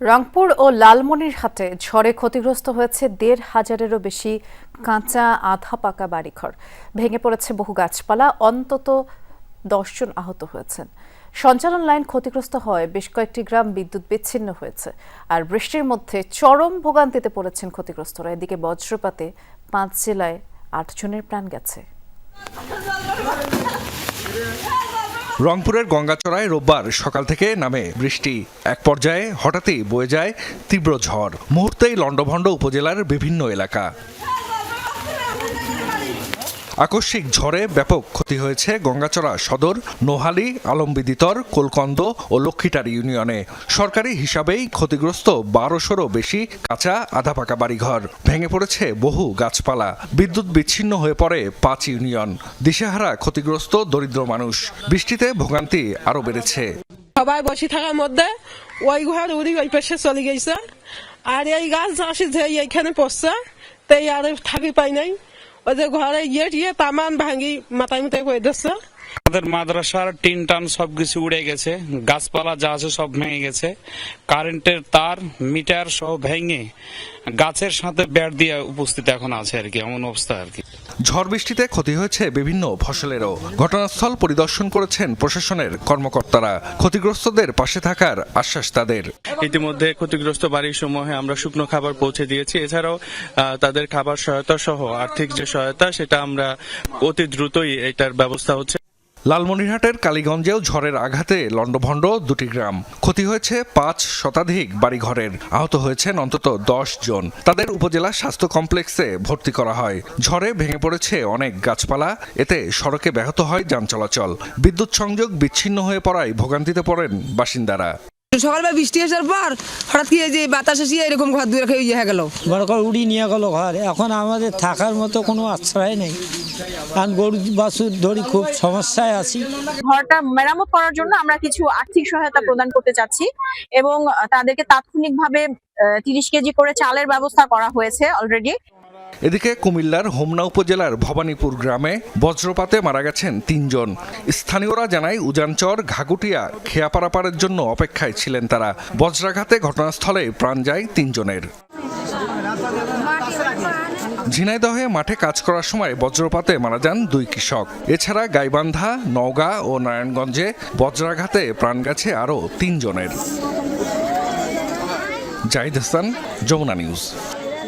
রংপুর ও লালমনিরহাটে ঝড়ে ক্ষতিগ্রস্ত হয়েছে দেড় হাজারেরও বেশি কাঁচা আধা পাকা বাড়িঘর। ভেঙে পড়েছে বহু গাছপালা, অন্তত দশজন আহত হয়েছেন। সঞ্চালন লাইন ক্ষতিগ্রস্ত হয় বেশ কয়েকটি গ্রাম বিদ্যুৎ বিচ্ছিন্ন হয়েছে আর বৃষ্টির মধ্যে চরম ভোগান্তিতে পড়েছেন ক্ষতিগ্রস্তরা। এদিকে বজ্রপাতে পাঁচ জেলায় আটজনের প্রাণ গেছে। রংপুরের গঙ্গাচড়ায় রোববার সকাল থেকে নামে বৃষ্টি। এক পর্যায়ে হঠাৎই বয়ে যায় তীব্র ঝড়। মুহূর্তেই লণ্ডভণ্ড উপজেলার বিভিন্ন এলাকা। আকস্মিক ঝড়ে ব্যাপক ক্ষতি হয়েছে গঙ্গাচড়া সদর, নোহালি, আলমবিদিতর, কোলকন্দ ও লক্ষ্মীটারি ইউনিয়নে। সরকারি হিসাবেই ক্ষতিগ্রস্ত বারোশোরও বেশি কাঁচা আধা পাকা বাড়িঘর। ভেঙে পড়েছে বহু গাছপালা। বিদ্যুৎ বিচ্ছিন্ন হয়ে পড়ে পাঁচ ইউনিয়ন। দিশেহারা ক্ষতিগ্রস্ত দরিদ্র মানুষ। বৃষ্টিতে ভোগান্তি আরও বেড়েছে। সবাই বসে থাকার মধ্যে ওই ঘর উড়ি ওই পাশে চলে গেছে। আর এই গাছ আসি যে এইখানে পড়ছে, তাই আর থাকি পাই নাই। যে ঘরে গিয়ে টিয়ে তামান ভাঙি মাথায় মাথায় করে দিচ্ছে আমাদের মাদ্রাসার টিন টান সবকিছু উড়ে গেছে গাছপালা যা আছে সব ভেঙে গেছে কারেন্টের তার মিটার সব ভেঙে গাছের সাথে ব্যাট দিয়ে উপস্থিত এখন আছে আর কি এমন অবস্থা আর কি। ঝড় বৃষ্টিতে ক্ষতি হয়েছে বিভিন্ন ফসলেরও। ঘটনাস্থল পরিদর্শন করেছেন প্রশাসনের কর্মকর্তারা। ক্ষতিগ্রস্তদের পাশে থাকার আশ্বাস তাদের। ইতিমধ্যে ক্ষতিগ্রস্ত বাড়ির সমূহে আমরা শুকনো খাবার পৌঁছে দিয়েছি। এছাড়াও আহ, তাদের খাবার সহায়তা সহ আর্থিক যে সহায়তা সেটা আমরা অতি দ্রুতই এটার ব্যবস্থা হচ্ছে। লালমনিরহাটের কালীগঞ্জেও ঝড়ের আঘাতে লণ্ডভণ্ড দুটি গ্রাম। ক্ষতি হয়েছে পাঁচ শতাধিক বাড়িঘরের। আহত হয়েছেন অন্তত দশ জন। তাদের উপজেলা স্বাস্থ্য কমপ্লেক্সে ভর্তি করা হয়। ঝড়ে ভেঙে পড়েছে অনেক গাছপালা। এতে সড়কে ব্যাহত হয় যান চলাচল। বিদ্যুৎ সংযোগ বিচ্ছিন্ন হয়ে পড়ায় ভোগান্তিতে পড়েন বাসিন্দারা। সকালবেলা বৃষ্টি আসার পর হঠাৎ কি এই যে বাতাস এসে এরকম ঘর দূরে খেয়ে ইয়ে হয়ে গেল? বড় করে উড়িয়ে নিয়ে গেল ঘর। এখন আমাদের থাকার মতো কোনো আশ্রয় নেই। কারণ গরু বাছুর ধরি খুব সমস্যায় আছি। ঘরটা মেরামত করার জন্য আমরা কিছু আর্থিক সহায়তা প্রদান করতে চাচ্ছি এবং তাদেরকে তাৎক্ষণিকভাবে তিরিশ কেজি করে চালের ব্যবস্থা করা হয়েছে অলরেডি এদিকে কুমিল্লার হোমনা উপজেলার ভবানীপুর গ্রামে বজ্রপাতে মারা গেছেন তিনজন। স্থানীয়রা জানায় উজানচর ঘাগুটিয়া খেয়াপাড়াপাড়ের জন্য অপেক্ষায় ছিলেন তারা। বজ্রাঘাতে ঘটনাস্থলে প্রাণ যায় তিনজনের। ঝিনাইদহে মাঠে কাজ করার সময় বজ্রপাতে মারা যান দুই কৃষক। এছাড়া গাইবান্ধা, নওগাঁ ও নারায়ণগঞ্জে বজ্রাঘাতে প্রাণ গেছে আরও তিনজনের। জাহিদ হাসান, যমুনা নিউজ।